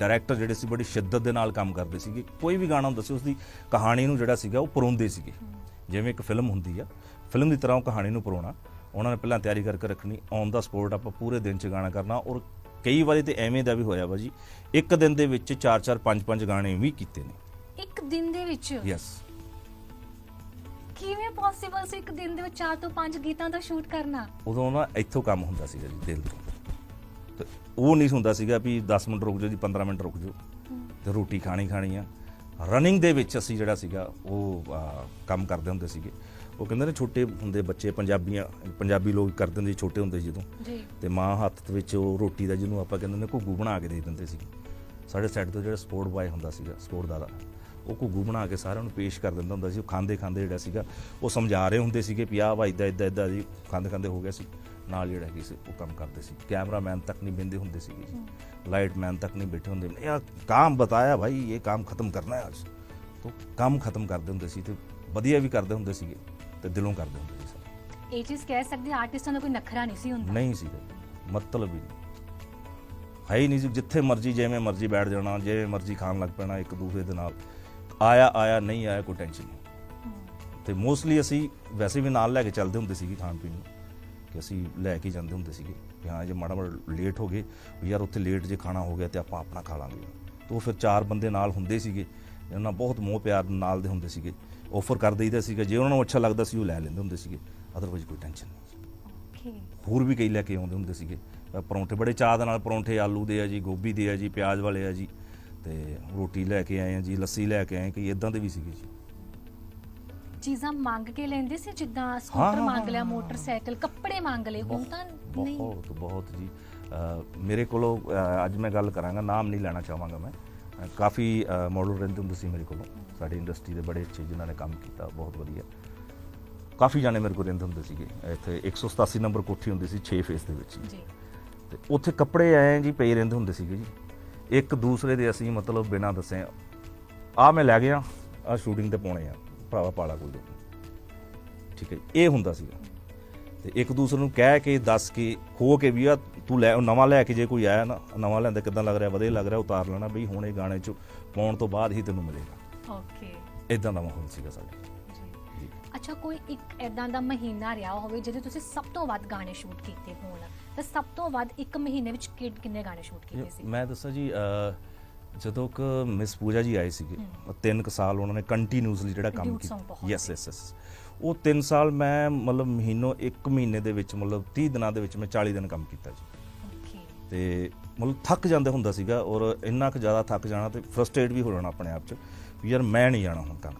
Director ਜਿਹੜੇ ਸੀ ਬੜੀ ਸ਼ਿੱਦਤ ਦੇ ਨਾਲ ਕੰਮ ਕਰਦੇ ਸੀਗੇ। ਕੋਈ ਵੀ ਗਾਣਾ ਹੁੰਦਾ ਸੀ ਉਸ ਦੀ ਕਹਾਣੀ ਨੂੰ ਜਿਹੜਾ ਸੀਗਾ ਉਹ ਪਰੋਂਦੇ ਸੀਗੇ। ਜਿਵੇਂ ਇੱਕ ਫਿਲਮ ਹੁੰਦੀ ਆ ਫਿਲਮ ਦੀ ਤਰ੍ਹਾਂ ਉਹ ਕਹਾਣੀ ਨੂੰ ਪਰੋਣਾ ਉਹਨਾਂ ਨੇ ਪਹਿਲਾਂ ਤਿਆਰੀ ਕਰਕੇ ਰੱਖਣੀ ਔਨ ਦਾ ਸਪੋਰਟ ਆਪਾਂ ਪੂਰੇ ਦਿਨ 'ਚ ਗਾਣਾ ਕਰਨਾ ਔਰ ਕਈ ਵਾਰੀ ਤੇ ਐਵੇਂ ਦਾ ਵੀ ਹੋਇਆ ਵਾ ਜੀ ਇੱਕ ਦਿਨ ਦੇ ਵਿੱਚ 4-4 5-5 ਗਾਣੇ ਵੀ ਕੀਤੇ ਨੇ। ਇੱਕ ਦਿਨ ਦੇ ਵਿੱਚ? ਯੈਸ ਕਿਵੇਂ ਪੋਸੀਬਲ ਸੀ ਇੱਕ ਦਿਨ ਦੇ ਵਿੱਚ 4 ਤੋਂ 5 ਗੀਤਾਂ ਦਾ ਸ਼ੂਟ ਕਰਨਾ? ਉਦੋਂ ਨਾ ਇੱਥੋਂ ਕੰਮ ਹੁੰਦਾ ਸੀਗਾ ਜੀ ਦਿਲ ਤੋਂ। ਤੇ ਉਹ ਨਹੀਂ ਹੁੰਦਾ ਸੀਗਾ ਵੀ 10 ਮਿੰਟ ਰੁਕ ਜਾਓ ਜੀ 15 ਮਿੰਟ ਰੁਕ ਜਾਓ। ਤੇ ਰੋਟੀ ਖਾਣੀ ਖਾਣੀ ਆ। ਰਨਿੰਗ ਦੇ ਵਿੱਚ ਅਸੀਂ ਜਿਹੜਾ ਸੀਗਾ ਉਹ ਕੰਮ ਕਰਦੇ ਹੁੰਦੇ ਸੀਗੇ। ਉਹ ਕਹਿੰਦੇ ਨੇ ਛੋਟੇ ਹੁੰਦੇ ਬੱਚੇ ਪੰਜਾਬੀਆਂ ਪੰਜਾਬੀ ਲੋਕ ਕਰਦੇ ਹੁੰਦੇ ਛੋਟੇ ਹੁੰਦੇ ਜਦੋਂ। ਤੇ ਮਾਂ ਹੱਥ ਦੇ ਵਿੱਚ ਉਹ ਰੋਟੀ ਦਾ ਜਿਹਨੂੰ ਆਪਾਂ ਕਹਿੰਦੇ ਨੇ ਘੁੱਗੂ ਬਣਾ ਕੇ ਦੇ ਦਿੰਦੇ ਸੀ। ਸਾਡੇ ਸਾਈਡ ਤੋਂ ਜਿਹੜਾ ਸਪੋਰਟ ਬਾਏ ਹੁੰਦਾ ਸੀਗਾ ਸਪੋਰਟ ਦਾ ਉਹ ਘੁੱਗੂ ਬਣਾ ਕੇ ਸਾਰਿਆਂ ਨੂੰ ਪੇਸ਼ ਕਰ ਦਿੰਦਾ ਹੁੰਦਾ ਸੀ। ਉਹ ਖਾਂਦੇ ਖਾਂਦੇ ਜਿਹੜਾ ਸੀਗਾ ਉਹ ਸਮਝਾ ਰਹੇ ਹੁੰਦੇ ਸੀਗੇ ਵੀ ਆਹ ਵਾ ਇਦਾਂ ਇਦਾਂ ਇਦਾਂ ਜੀ ਖਾਂਦੇ ਖਾਂਦੇ ਹੋ ਗਿਆ ਸੀ। ਨਾਲ ਜਿਹੜਾ ਹੈਗੀ ਸੀ ਉਹ ਕੰਮ ਕਰਦੇ ਸੀ। ਕੈਮਰਾਮੈਨ ਤੱਕ ਨਹੀਂ ਬਿੰਦੇ ਹੁੰਦੇ ਸੀਗੇ ਜੀ। ਲਾਈਟ ਮੈਨ ਤੱਕ ਨਹੀਂ ਬੈਠੇ ਹੁੰਦੇ। ਯਾਰ ਕੰਮ ਬਤਾਇਆ ਭਾਈ ਇਹ ਕੰਮ ਖਤਮ ਕਰਨਾ ਹੈ ਅੱਜ। ਤੋਂ ਕੰਮ ਖਤਮ ਕਰਦੇ ਹੁੰਦੇ ਸੀ ਤੇ ਵਧੀਆ ਵੀ ਕਰਦੇ ਹੁੰਦੇ ਸੀਗੇ ਤੇ ਦਿਲੋਂ ਕਰਦੇ ਹੁੰਦੇ ਸੀ ਸਾਰੇ। ਇਹ ਚੀਜ਼ ਕਹਿ ਸਕਦੇ ਆਰਟਿਸਟਾਂ ਦਾ ਕੋਈ ਨਖਰਾ ਨਹੀਂ ਸੀ ਹੁੰਦਾ। ਨਹੀਂ ਜੀ, ਮਤਲਬ ਹੀ ਨਹੀਂ। ਹੈ ਹੀ ਨਹੀਂ ਸੀ। ਜਿੱਥੇ ਮਰਜ਼ੀ ਜਿਵੇਂ ਮਰਜ਼ੀ ਬੈਠ ਜਾਣਾ ਜਿਵੇਂ ਮਰਜ਼ੀ ਖਾਣ ਲੱਗ ਪੈਣਾ ਇੱਕ ਦੂਸਰੇ ਦੇ ਨਾਲ। ਆਇਆ ਆਇਆ ਨਹੀਂ ਆਇਆ ਕੋਈ ਟੈਨਸ਼ਨ ਨਹੀਂ। ਤੇ ਮੋਸਟਲੀ ਅਸੀਂ ਵੈਸੇ ਵੀ ਨਾਲ ਲੈ ਕੇ ਚੱਲਦੇ ਹੁੰਦੇ ਸੀਗੇ ਖਾਣ ਪੀਣ ਨੂੰ। ਕਿ ਅਸੀਂ ਲੈ ਕੇ ਜਾਂਦੇ ਹੁੰਦੇ ਸੀਗੇ ਕਿ ਹਾਂ ਜੇ ਮਾੜਾ ਮਾੜਾ ਲੇਟ ਹੋ ਗਏ ਵੀ ਯਾਰ ਉੱਥੇ ਲੇਟ ਜੇ ਖਾਣਾ ਹੋ ਗਿਆ ਤੇ ਆਪਾਂ ਆਪਣਾ ਖਾ ਲਾਂਗੇ। ਤੋਂ ਫਿਰ ਚਾਰ ਬੰਦੇ ਨਾਲ ਹੁੰਦੇ ਸੀਗੇ ਉਹਨਾਂ ਬਹੁਤ ਮੋਹ ਪਿਆਰ ਨਾਲ ਦੇ ਹੁੰਦੇ ਸੀਗੇ। ਆਫਰ ਕਰ ਦਈਦਾ ਸੀਗਾ ਜੇ ਉਹਨਾਂ ਨੂੰ ਅੱਛਾ ਲੱਗਦਾ ਸੀ ਉਹ ਲੈ ਲੈਂਦੇ ਹੁੰਦੇ ਸੀਗੇ। ਅਦਰਵਾਈਜ਼ ਕੋਈ ਟੈਨਸ਼ਨ ਨਹੀਂ ਓਕੇ ਹੋਰ ਵੀ ਕਈ ਲੈ ਕੇ ਆਉਂਦੇ ਹੁੰਦੇ ਸੀਗੇ। ਪਰੌਂਠੇ ਬੜੇ ਚਾਹ ਦੇ ਨਾਲ ਪਰੌਂਠੇ ਆਲੂ ਦੇ ਆ ਜੀ ਗੋਭੀ ਦੇ ਆ ਜੀ ਪਿਆਜ਼ ਵਾਲੇ ਆ ਜੀ। ਤੇ ਰੋਟੀ ਲੈ ਕੇ ਆਏ ਆ ਜੀ ਲੱਸੀ ਲੈ ਕੇ ਆਏ ਕਈ ਇਦਾਂ ਦੇ ਵੀ ਸੀਗੇ ਜੀ। ਚੀਜ਼ਾਂ ਮੰਗ ਕੇ ਲੈਂਦੇ ਸੀ ਜਿੱਦਾਂ ਸਕੂਟਰ ਮੰਗ ਲਿਆ। ਮੋਟਰਸਾਈਕਲ ਕੱਪੜੇ ਮੰਗ ਲਏ ਹੁਣ ਤਾਂ ਨਹੀਂ। ਬਹੁਤ ਬਹੁਤ ਜੀ ਮੇਰੇ ਕੋਲੋਂ ਅੱਜ ਮੈਂ ਗੱਲ ਕਰਾਂਗਾ ਨਾਮ ਨਹੀਂ ਲੈਣਾ ਚਾਹਾਂਗਾ ਮੈਂ। ਕਾਫੀ ਮਾਡਲ ਰਹਿੰਦੇ ਹੁੰਦੇ ਸੀ ਮੇਰੇ ਕੋਲੋਂ। ਸਾਡੀ ਇੰਡਸਟਰੀ ਦੇ ਬੜੇ ਅੱਛੇ ਜਿਨ੍ਹਾਂ ਨੇ ਕੰਮ ਕੀਤਾ ਬਹੁਤ ਵਧੀਆ। ਕਾਫੀ ਜਾਣੇ ਮੇਰੇ ਕੋਲ ਰਹਿੰਦੇ ਹੁੰਦੇ ਸੀਗੇ। ਇੱਥੇ 187 ਨੰਬਰ ਕੋਠੀ ਹੁੰਦੀ ਸੀ 6 ਫੇਸ ਦੇ ਵਿੱਚ ਜੀ। ਜੀ। ਤੇ ਉੱਥੇ ਕੱਪੜੇ ਆਏ ਜੀ ਪਏ ਰਹਿੰਦੇ ਹੁੰਦੇ ਸੀਗੇ ਜੀ। ਇੱਕ ਦੂਸਰੇ ਦੇ ਅਸੀਂ ਮਤਲਬ ਬਿਨਾਂ ਦੱਸੇ ਆ ਮੈਂ ਲੈ ਗਿਆ ਆ ਸ਼ੂਟਿੰਗ ਤੇ ਪਾਉਣੇ ਆ। ਭਰਾਵਾ ਪਾਲਾ ਕੋਈ ਠੀਕ ਹੈ ਇਹ ਹੁੰਦਾ ਸੀਗਾ। ਤੇ ਇੱਕ ਦੂਸਰੇ ਨੂੰ ਕਹਿ ਕੇ ਦੱਸ ਕੇ ਖੋ ਕੇ ਵੀ ਆ ਤੂੰ ਲੈ ਨਵਾਂ ਲੈ ਕੇ ਜੇ ਕੋਈ ਆਇਆ ਨਾ ਨਵਾਂ ਲੈਂਦਾ ਕਿਦਾਂ ਲੱਗ ਰਿਹਾ ਵਧੀਆ ਲੱਗ ਰਿਹਾ ਉਤਾਰ ਲੈਣਾ ਬਈ ਹੁਣ ਇਹ ਗਾਣੇ ਚ ਪਾਉਣ ਤੋਂ ਬਾਅਦ ਹੀ ਤੈਨੂੰ ਮਿਲੇਗਾ। ਓਕੇ ਇਦਾਂ ਦਾ ਮਾਹੌਲ ਸੀਗਾ ਸਾਡੇ। ਅੱਛਾ ਕੋਈ ਇੱਕ ਐਦਾਂ ਦਾ ਮਹੀਨਾ ਰਿਹਾ ਹੋਵੇ ਜਿਹਦੇ ਤੁਸੀਂ ਸਭ ਤੋਂ ਵੱਧ ਗਾਣੇ ਸ਼ੂਟ ਕੀਤੇ ਹੋਣ? ਤਾਂ ਸਭ ਤੋਂ ਵੱਧ ਇੱਕ ਮਹੀਨੇ ਵਿੱਚ ਕਿੰਨੇ ਗਾਣੇ ਸ਼ੂਟ ਕੀਤੇ ਸੀ? ਮੈਂ ਦੱਸਾਂ ਜੀ ਜਦੋਂ ਕ ਮਿਸ ਪੂਜਾ ਜੀ ਆਏ ਸੀਗੇ ਤਿੰਨ ਕੁ ਸਾਲ ਉਹਨਾਂ ਨੇ ਕੰਟੀਨਿਊਸਲੀ ਜਿਹੜਾ ਕੰਮ ਕੀਤਾ। ਯੈਸ ਯੈਸ ਯੈਸ ਉਹ 3 ਸਾਲ ਮੈਂ ਮਤਲਬ ਮਹੀਨੋਂ ਇੱਕ ਮਹੀਨੇ ਦੇ ਵਿੱਚ ਮਤਲਬ 30 ਦਿਨਾਂ ਦੇ ਵਿੱਚ ਮੈਂ 40 ਦਿਨ ਕੰਮ ਕੀਤਾ ਜੀ। ਓਕੇ ਤੇ ਮਤਲਬ ਥੱਕ ਜਾਂਦੇ ਹੁੰਦਾ ਸੀਗਾ ਔਰ ਇੰਨਾ ਕੁ ਜ਼ਿਆਦਾ ਥੱਕ ਜਾਣਾ ਤੇ ਫਰਸਟ੍ਰੇਟ ਵੀ ਹੋ ਜਾਣਾ ਆਪਣੇ ਆਪ 'ਚ ਵੀ ਯਾਰ ਮੈਂ ਨਹੀਂ ਜਾਣਾ ਹੁਣ ਕੰਮ।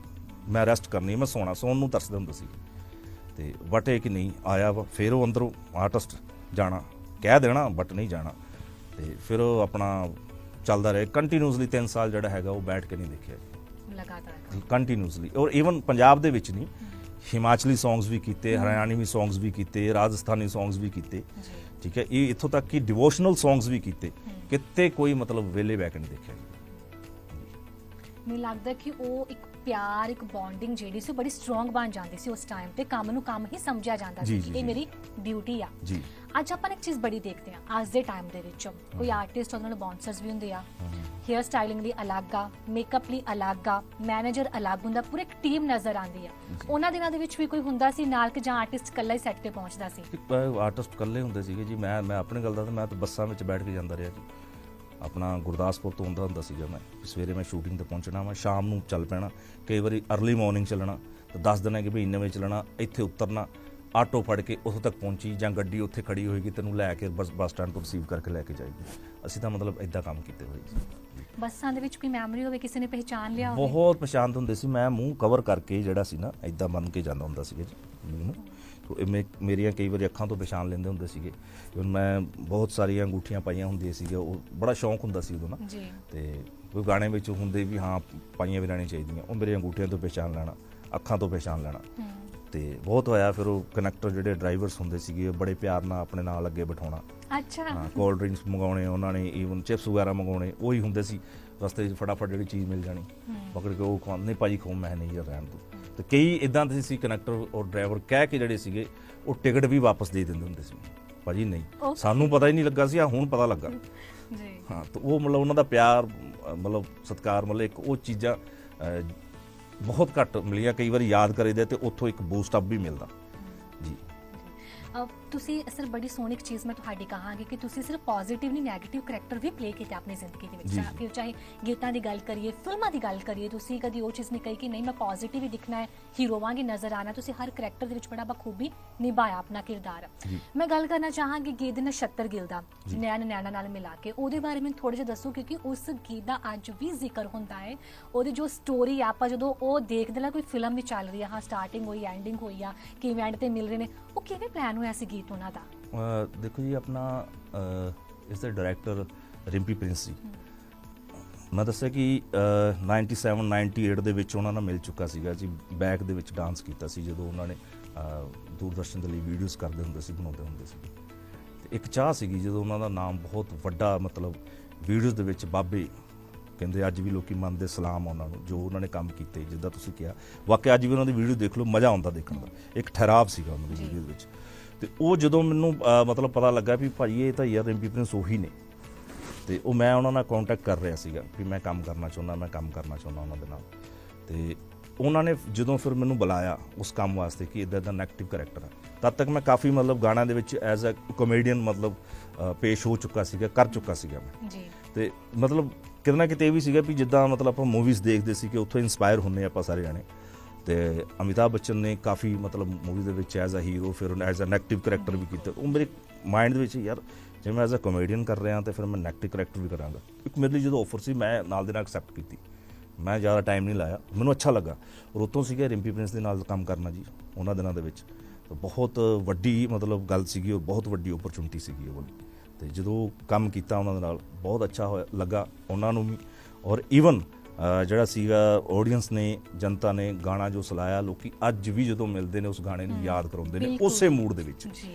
ਮੈਂ ਰੈਸਟ ਕਰਨੀ ਮੈਂ ਸੌਣਾ ਸੌਣ ਨੂੰ ਤਰਸਦੇ ਹੁੰਦੇ ਸੀ ਤੇ ਬਟ ਇਹ ਕਿ ਨਹੀਂ ਆਇਆ ਵਾ ਫਿਰ ਉਹ ਅੰਦਰੋਂ ਆਰਟਿਸਟ ਜਾਣਾ ਕਹਿ ਦੇਣਾ ਬਟ ਨਹੀਂ ਜਾਣਾ। ਤੇ ਫਿਰ ਉਹ ਆਪਣਾ ਚੱਲਦਾ ਰਹੇ। ਕੰਟੀਨਿਊਸਲੀ 3 ਸਾਲ ਜਿਹੜਾ ਹੈਗਾ ਉਹ ਬੈਠ ਕੇ ਨਹੀਂ ਦੇਖਿਆ। ਲਗਾਤਾਰ। ਕੰਟੀਨਿਊਸਲੀ ਔਰ ਇਵਨ ਪੰਜਾਬ ਦੇ ਵਿੱਚ ਨਹੀਂ ਹਿਮਾਚਲੀ ਸੌਂਗਸ ਵੀ ਕੀਤੇ ਹਰਿਆਣਵੀ ਸੌਂਗਸ ਵੀ ਕੀਤੇ ਰਾਜਸਥਾਨੀ ਸੌਂਗਸ ਵੀ ਕੀਤੇ। ਠੀਕ ਹੈ ਇਹ ਇੱਥੋਂ ਤੱਕ ਕਿ ਡਿਵੋਸ਼ਨਲ ਸੌਂਗਸ ਵੀ ਕੀਤੇ। ਕਿਤੇ ਕੋਈ ਮਤਲਬ ਵੇਲੇ ਬੈਕ ਨਹੀਂ ਦੇਖਿਆ। ਮੈਨੂੰ ਲੱਗਦਾ ਕਿ ਉਹ ਇੱਕ ਪਿਆਰ ਇੱਕ ਬੌਂਡਿੰਗ ਜਿਹੜੀ ਸੀ ਬੜੀ ਸਟਰੋਂਗ ਬਣ ਜਾਂਦੀ ਸੀ ਉਸ ਟਾਈਮ ਤੇ ਕੰਮ ਨੂੰ ਕੰਮ ਹੀ ਸਮਝਿਆ ਜਾਂਦਾ ਸੀ ਕਿ ਇਹ। ਮੇਰੀ ਡਿਊਟੀ ਆ। ਜੀ। ਅੱਜ ਆਪਾਂ ਇੱਕ ਚੀਜ਼ ਬੜੀ ਦੇਖਦੇ ਆ ਅੱਜ ਦੇ ਟਾਈਮ ਦੇ ਵਿੱਚ। ਕੋਈ ਆਰਟਿਸਟ ਉਹਨਾਂ ਨੂੰ ਬਾਉਂਸਰਸ ਵੀ ਹੁੰਦੇ ਆ ਹੇਅਰ ਸਟਾਈਲਿੰਗ ਲਈ ਅਲੱਗ ਆ ਮੇਕਅਪ ਲਈ ਅਲੱਗ ਆ ਮੈਨੇਜਰ ਅਲੱਗ ਹੁੰਦਾ ਪੂਰੀ ਇੱਕ ਟੀਮ ਨਜ਼ਰ ਆਉਂਦੀ ਆ। ਉਹਨਾਂ ਦਿਨਾਂ ਦੇ ਵਿੱਚ ਵੀ ਕੋਈ ਹੁੰਦਾ ਸੀ ਨਾਲ ਕਿ ਜਾਂ ਆਰਟਿਸਟ ਇਕੱਲਾ ਹੀ ਸੈੱਟ ਤੇ ਪਹੁੰਚਦਾ ਸੀ? ਆਰਟਿਸਟ ਇਕੱਲੇ ਹੁੰਦੇ ਸੀਗੇ ਜੀ। ਮੈਂ ਮੈਂ ਆਪਣੀ ਗੱਲ ਦਾ ਤਾਂ ਮੈਂ ਤਾਂ ਬੱਸਾਂ ਵਿੱਚ ਬੈਠ ਕੇ ਜਾਂਦਾ ਰਿਹਾ ਜੀ। ਆਪਣਾ ਗੁਰਦਾਸਪੁਰ ਤੋਂ ਆਉਂਦਾ ਹੁੰਦਾ ਸੀਗਾ ਮੈਂ। ਸਵੇਰੇ ਮੈਂ ਸ਼ੂਟਿੰਗ ਤੇ ਪਹੁੰਚਣਾ ਵਾ ਸ਼ਾਮ ਨੂੰ ਚੱਲ ਪੈਣਾ। ਕਈ ਵਾਰੀ ਅਰਲੀ ਮਾਰਨਿੰਗ ਚੱਲਣਾ ਤਾਂ ਦੱਸ ਦੇਣਾ ਕਿ ਵੀ ਇੰਨੇ ਵਜੇ ਚੱਲਣਾ ਇੱਥੇ ਉਤਰਨਾ ਆਟੋ ਫੜ ਕੇ ਉੱਥੋਂ ਤੱਕ ਪਹੁੰਚੀ ਜਾਂ ਗੱਡੀ ਉੱਥੇ ਖੜੀ ਹੋਏਗੀ ਤੈਨੂੰ ਲੈ ਕੇ ਬੱਸ ਬੱਸ ਸਟੈਂਡ ਤੋਂ ਰਿਸੀਵ ਕਰਕੇ ਲੈ ਕੇ ਜਾਏਗੀ। ਅਸੀਂ ਤਾਂ ਮਤਲਬ ਇਦਾਂ ਕੰਮ ਕੀਤੇ ਹੋਏ ਸੀ। ਬੱਸਾਂ ਦੇ ਵਿੱਚ ਕੋਈ ਮੈਮਰੀ ਹੋਵੇ ਕਿਸੇ ਨੇ ਪਹਿਚਾਨ ਲਿਆ ਹੋਵੇ? ਬਹੁਤ ਪਛਾਣਦੇ ਹੁੰਦੇ ਸੀ। ਮੈਂ ਮੂੰਹ ਕਵਰ ਕਰਕੇ ਜਿਹੜਾ ਸੀ ਨਾ ਇਦਾਂ ਬੰਨ ਕੇ ਜਾਂਦਾ ਹੁੰਦਾ ਸੀਗਾ ਜੀ ਮੈਨੂੰ ਤੋ ਇਹ ਮੇ- ਮੇਰੀਆਂ ਕਈ ਵਾਰੀ ਅੱਖਾਂ ਤੋਂ ਪਛਾਣ ਲੈਂਦੇ ਹੁੰਦੇ ਸੀਗੇ ਹੁਣ ਮੈਂ ਬਹੁਤ ਸਾਰੀਆਂ ਅੰਗੂਠੀਆਂ ਪਾਈਆਂ ਹੁੰਦੀਆਂ ਸੀਗੀਆਂ ਉਹ ਬੜਾ ਸ਼ੌਂਕ ਹੁੰਦਾ ਸੀ ਉਦੋਂ ਨਾ। ਜੀ। ਤੇ ਕੋਈ ਗਾਣੇ ਵਿੱਚ ਹੁੰਦੇ ਵੀ ਹਾਂ ਪਾਈਆਂ ਵੀ ਰਹਿਣੀਆਂ ਚਾਹੀਦੀਆਂ ਉਹ ਮੇਰੀਆਂ ਅੰਗੂਠੀਆਂ ਤੋਂ ਪਛਾਣ ਲੈਣਾ ਅੱਖਾਂ ਤੋਂ ਪਛਾਣ ਲੈਣਾ। ਹਮ, ਤੇ ਬਹੁਤ ਹੋਇਆ ਫਿਰ ਉਹ ਕਨੈਕਟਰ ਜਿਹੜੇ ਡਰਾਈਵਰਸ ਹੁੰਦੇ ਸੀਗੇ ਉਹ ਬੜੇ ਪਿਆਰ ਨਾਲ ਆਪਣੇ ਨਾਲ ਅੱਗੇ ਬਿਠਾਉਣਾ। ਅੱਛਾ। ਹਾਂ ਕੋਲਡ ਡਰਿੰਕਸ ਮੰਗਾਉਣੇ ਉਹਨਾਂ ਨੇ ਈਵਨ ਚਿਪਸ ਵਗੈਰਾ ਮੰਗਾਉਣੇ ਉਹੀ ਹੁੰਦੇ ਸੀ। ਰਸਤੇ 'ਚ ਫਟਾਫਟ ਜਿਹੜੀ ਚੀਜ਼ ਮਿਲ ਜਾਣੀ। ਪਕੜ ਕੇ ਉਹ ਖਾਣ ਨਹੀਂ ਭਾਜੀ ਖਾਓ ਮੈਂ ਨਹੀਂ ਯਾਰ ਰਹਿਣ ਦੋ ਤੇ ਕਈ ਇਦਾਂ ਦੇ ਸੀ ਕਨੈਕਟਰ ਔਰ ਡਰਾਈਵਰ ਕਹਿ ਕੇ ਜਿਹੜੇ ਸੀਗੇ ਉਹ ਟਿਕਟ ਵੀ ਵਾਪਸ ਦੇ ਦਿੰਦੇ ਹੁੰਦੇ ਸੀ। ਭਾਜੀ ਨਹੀਂ. ਸਾਨੂੰ ਪਤਾ ਹੀ ਨਹੀਂ ਲੱਗਾ ਸੀ ਆ ਹੁਣ ਪਤਾ ਲੱਗਾ। ਜੀ। ਹਾਂ ਤਾਂ ਉਹ ਮਤਲਬ ਉਹਨਾਂ ਦਾ ਪਿਆਰ ਮਤਲਬ ਸਤਿਕਾਰ ਮਤਲਬ ਇੱਕ ਉਹ ਚੀਜ਼ਾਂ ਬਹੁਤ ਘੱਟ ਮਿਲੀਆਂ ਕਈ ਵਾਰੀ ਯਾਦ ਕਰੀਦੇ ਤੇ ਉੱਥੋਂ ਇੱਕ ਬੂਸਟ ਅਪ ਵੀ ਮਿਲਦਾ। ਜੀ। ਤੁਸੀਂ ਅਸਲ ਬੜੀ ਸੋਹਣੀ ਇੱਕ ਚੀਜ਼ ਮੈਂ ਤੁਹਾਡੀ ਕਹਾਂਗੀ ਕਿ ਤੁਸੀਂ ਸਿਰਫ ਪੋਜ਼ਿਟਿਵ ਨਹੀਂ 네ਗੇਟਿਵ ਕਰੈਕਟਰ ਵੀ ਪਲੇ ਕੀਤਾ ਆਪਣੀ ਜ਼ਿੰਦਗੀ ਦੇ ਵਿੱਚ। ਫਿਰ ਚਾਹੇ ਗੀਤਾਂ ਦੀ ਗੱਲ ਕਰੀਏ ਫਿਲਮਾਂ ਦੀ ਗੱਲ ਕਰੀਏ ਤੁਸੀਂ ਕਦੀ ਉਹ ਚੀਜ਼ ਨਹੀਂ ਕਹੀ ਕਿ ਨਹੀਂ ਮੈਂ ਪੋਜ਼ਿਟਿਵ ਹੀ ਦਿਖਣਾ ਹੈ ਹੀਰੋ ਵਾਂਗ ਹੀ ਨਜ਼ਰ ਆਣਾ ਤੁਸੀਂ ਹਰ ਕਰੈਕਟਰ ਦੇ ਵਿੱਚ ਬੜਾ ਬਖੂਬੀ ਨਿਭਾਇਆ ਆਪਣਾ ਕਿਰਦਾਰ। ਮੈਂ ਗੱਲ ਕਰਨਾ ਚਾਹਾਂਗੀ ਗੀਤ ਨਛੱਤਰ ਗਿੱਲ ਦਾ। ਨੈਣ ਨੈਣਾ ਨਾਲ ਮਿਲਾ ਕੇ। ਉਹਦੇ ਬਾਰੇ ਮੈਨੂੰ ਥੋੜਾ ਜਿਹਾ ਦੱਸੋ ਕਿਉਂਕਿ ਉਸ ਗੀਤ ਦਾ ਅੱਜ ਵੀ ਜ਼ਿਕਰ ਹੁੰਦਾ ਹੈ। ਉਹਦੀ ਜੋ ਸਟੋਰੀ ਆਪਾਂ ਜਦੋਂ ਉਹ ਦੇਖਦੇ ਨਾ ਕੋਈ ਫਿਲਮ ਵੀ ਚੱਲ ਰਹੀ ਆ ਹਾਂ ਸਟਾਰਟਿੰਗ ਹੋਈ ਐਂਡਿੰਗ ਹੋਈ ਆ ਕਿਵੇਂ ਐਂਡ ਤੇ ਮਿਲ ਰਹੇ ਨੇ ਉਹ ਕਿਵੇਂ ਪਲਾਨ ਹੋਇਆ ਸੀ ਗੀਤ ਉਹਨਾਂ ਦਾ। ਦੇਖੋ ਜੀ ਆਪਣਾ ਇਸ ਦੇ ਡਾਇਰੈਕਟਰ ਰਿੰਪੀ ਪ੍ਰਿੰਸ ਜੀ। ਮੈਂ ਦੱਸਿਆ ਕਿ ਅ, 97 98 ਦੇ ਵਿੱਚ ਉਹਨਾਂ ਨਾਲ ਮਿਲ ਚੁੱਕਾ ਸੀਗਾ ਜੀ। ਬੈਕ ਦੇ ਵਿੱਚ ਡਾਂਸ ਕੀਤਾ ਸੀ ਜਦੋਂ ਉਹਨਾਂ ਨੇ ਦੂਰਦਰਸ਼ਨ ਦੇ ਲਈ ਵੀਡੀਓਜ਼ ਕਰਦੇ ਹੁੰਦੇ ਸੀ ਬਣਾਉਂਦੇ ਹੁੰਦੇ ਸੀ। ਤੇ ਇੱਕ ਚਾਹ ਸੀਗੀ ਜਦੋਂ ਉਹਨਾਂ ਦਾ ਨਾਮ ਬਹੁਤ ਵੱਡਾ ਮਤਲਬ ਵੀਡੀਓਜ਼ ਦੇ ਵਿੱਚ ਬਾਬੇ ਕਹਿੰਦੇ ਅੱਜ ਵੀ ਲੋਕੀ ਮੰਨਦੇ ਸਲਾਮ ਉਹਨਾਂ ਨੂੰ ਜੋ ਉਹਨਾਂ ਨੇ ਕੰਮ ਕੀਤੇ ਜਿੱਦਾਂ ਤੁਸੀਂ ਕਿਹਾ। ਵਾਕਿਆ ਅੱਜ ਵੀ ਉਹਨਾਂ ਦੀ ਵੀਡੀਓ ਦੇਖ ਲਓ ਮਜ਼ਾ ਆਉਂਦਾ ਦੇਖਣ ਦਾ। ਇੱਕ ਠਹਿਰਾਵ ਸੀਗਾ ਉਹਨਾਂ ਦੀ। ਵੀਡੀਓ ਵਿੱਚ। ਤੇ ਉਹ ਜਦੋਂ ਮੈਨੂੰ ਮਤਲਬ ਪਤਾ ਲੱਗਾ ਵੀ ਭਾਈ ਇਹ ਤਾਂ ਯਾਰ ਰਿੰਪੀ ਪ੍ਰਿੰਸ ਉਹੀ ਨੇ। ਤੇ ਉਹ ਮੈਂ ਉਹਨਾਂ ਨਾਲ ਕੰਟੈਕਟ ਕਰ ਰਿਹਾ ਸੀਗਾ ਵੀ ਮੈਂ ਕੰਮ ਕਰਨਾ ਚਾਹੁੰਦਾ ਮੈਂ ਕੰਮ ਕਰਨਾ ਚਾਹੁੰਦਾ ਉਹਨਾਂ ਦੇ ਨਾਲ। ਤੇ ਉਹਨਾਂ ਨੇ ਜਦੋਂ ਫਿਰ ਮੈਨੂੰ ਬੁਲਾਇਆ ਉਸ ਕੰਮ ਵਾਸਤੇ ਕਿ ਇਦਾਂ ਦਾ ਨੈਗੇਟਿਵ ਕੈਰੈਕਟਰ ਹੈ ਤਦ ਤੱਕ ਮੈਂ ਕਾਫੀ ਮਤਲਬ ਗਾਣਾ ਦੇ ਵਿੱਚ ਐਜ਼ ਅ ਕਮੇਡੀਅਨ ਮਤਲਬ ਪੇਸ਼ ਹੋ ਚੁੱਕਾ ਸੀਗਾ ਕਰ ਚੁੱਕਾ ਸੀਗਾ ਮੈਂ। ਜੀ। ਤੇ ਮਤਲਬ ਕਿਤੇ ਨਾ ਕਿਤੇ ਇਹ ਵੀ ਸੀਗਾ ਵੀ ਜਿੱਦਾਂ ਮਤਲਬ ਆਪਾਂ ਮੂਵੀਜ਼ ਦੇਖਦੇ ਸੀ ਕਿ ਉੱਥੋਂ ਇਨਸਪਾਇਰ ਹੁੰਨੇ ਆਪਾਂ ਸਾਰੇ ਜਾਣੇ। ਤੇ ਅਮਿਤਾਭ ਬੱਚਨ ਨੇ ਕਾਫੀ ਮਤਲਬ ਮੂਵੀ ਦੇ ਵਿੱਚ ਐਜ਼ ਅ ਹੀਰੋ ਫਿਰ ਉਹਨੇ ਐਜ਼ ਅ ਨੈਗੇਟਿਵ ਕੈਰੈਕਟਰ ਵੀ ਕੀਤਾ। ਉਹ ਮੇਰੇ ਮਾਈਂਡ ਦੇ ਵਿੱਚ ਯਾਰ ਜੇ ਮੈਂ ਐਜ਼ ਅ ਕਮੇਡੀਅਨ ਕਰ ਰਿਹਾ ਤੇ ਫਿਰ ਮੈਂ ਨੈਗੇਟਿਵ ਕੈਰੈਕਟਰ ਵੀ ਕਰਾਂਗਾ। ਇੱਕ ਮੇਰੇ ਲਈ ਜਦੋਂ ਆਫਰ ਸੀ, ਮੈਂ ਨਾਲ ਦੇ ਨਾਲ ਐਕਸੈਪਟ ਕੀਤੀ। ਮੈਂ ਜ਼ਿਆਦਾ ਟਾਈਮ ਨਹੀਂ ਲਾਇਆ। ਮੈਨੂੰ ਅੱਛਾ ਲੱਗਾ। ਔਰ ਉੱਥੋਂ ਸੀਗਾ ਰਿੰਪੀ ਪ੍ਰਿੰਸ ਦੇ ਨਾਲ ਕੰਮ ਕਰਨਾ ਜੀ, ਉਹਨਾਂ ਦਿਨਾਂ ਦੇ ਵਿੱਚ। ਤਾਂ ਬਹੁਤ ਵੱਡੀ ਮਤਲਬ ਗੱਲ ਸੀਗੀ, ਉਹ ਬਹੁਤ ਵੱਡੀ ਓਪਰਚੁਨਿਟੀ ਸੀਗੀ ਉਹ ਵਾਲੀ। ਤੇ ਜਦੋਂ ਕੰਮ ਕੀਤਾ ਉਹਨਾਂ ਦੇ ਨਾਲ, ਬਹੁਤ ਅੱਛਾ ਹੋਇਆ, ਲੱਗਾ। ਉਹਨਾਂ ਨੂੰ ਵੀ ਔਰ ਈਵਨ ਜਿਹੜਾ ਸੀਗਾ ਆਡੀਅנס ਨੇ ਜਨਤਾ ਨੇ ਗਾਣਾ ਜੋ ਸਲਾਇਆ ਲੋਕੀ ਅੱਜ ਵੀ ਜਦੋਂ ਮਿਲਦੇ ਨੇ ਉਸ ਗਾਣੇ ਨੂੰ ਯਾਦ ਕਰਾਉਂਦੇ ਨੇ। ਉਸੇ ਮੂਡ ਦੇ ਵਿੱਚ ਜੀ